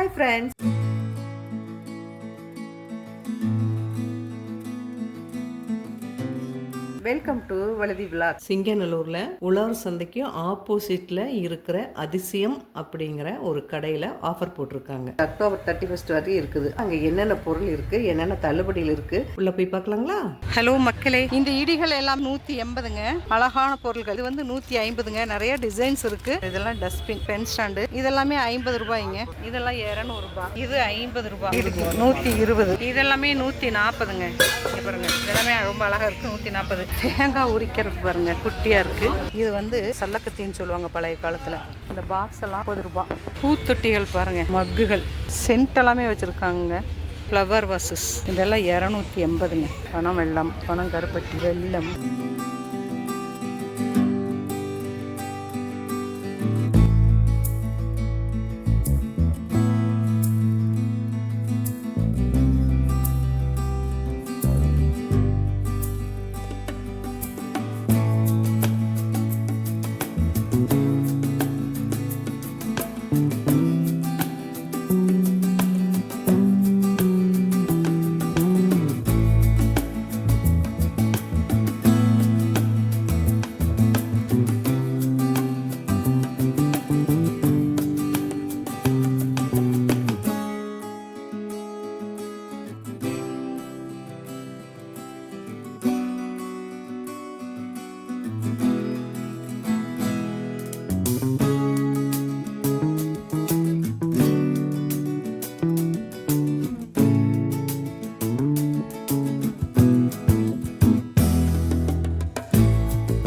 Bye friends. Welcome to Vazhuthi vlog சிங்கநல்லூரில் உழவர் சந்தைக்கு ஆப்போசிட்டில் இருக்கிற அதிசயம் அப்படிங்கிற ஒரு கடையில் ஆஃபர் போட்டிருக்காங்க. அக்டோபர் தேர்ட்டி ஃபர்ஸ்ட் வரைக்கும் இருக்குது. அங்கே என்னென்ன பொருள் இருக்குது என்னென்ன தள்ளுபடியில் இருக்குது உள்ளே போய் பார்க்கலாங்களா? ஹலோ மக்களே. இந்த இடிகள் எல்லாம் நூற்றி எண்பதுங்க. அழகான பொருட்கள் இது வந்து நூற்றி ஐம்பதுங்க. நிறைய டிசைன்ஸ் இருக்கு. இதெல்லாம் டஸ்ட்பின் பென் ஸ்டாண்டு இதெல்லாமே ஐம்பது ரூபாய்ங்க. இதெல்லாம் இரநூறுபா இது ஐம்பது ரூபாய் இருக்கு நூற்றி இருபது. இதெல்லாமே நூற்றி நாற்பதுங்க பாருங்க. இதெல்லாமே ரொம்ப அழகா இருக்கு. நூற்றி நாற்பது தேங்காய் உரிக்கிறது பாருங்க குட்டியா இருக்கு. இது வந்து சல்லக்கத்தின்னு சொல்லுவாங்க பழைய காலத்துல. இந்த பாக்ஸ் எல்லாம் முப்பது ரூபாய் பூத்தொட்டிகள் பாருங்க மக்குகள். சென்ட் எல்லாமே வச்சிருக்காங்க. ஃப்ளவர் வாசஸ் இதெல்லாம் இரநூத்தி எண்பதுங்க. பணம் வெள்ளம் பணம் கருப்பட்டி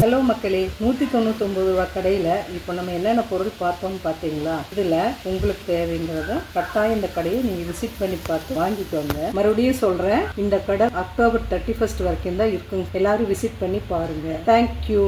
ஹலோ மக்களே நூற்றி தொண்ணூத்தொம்பது ரூபா கடையில் இப்போ நம்ம என்னென்ன பொருள் பார்த்தோம்னு பார்த்தீங்களா? இதில் உங்களுக்கு தேவைங்கிறத கட்டாயம் இந்த கடையை நீங்கள் விசிட் பண்ணி பார்த்து வாங்கிக்கோங்க. மறுபடியும் சொல்கிறேன் இந்த கடை அக்டோபர் தேர்ட்டி ஃபர்ஸ்ட் வரைக்கும் தான் இருக்குங்க. எல்லாரும் விசிட் பண்ணி பாருங்கள் தேங்க்யூ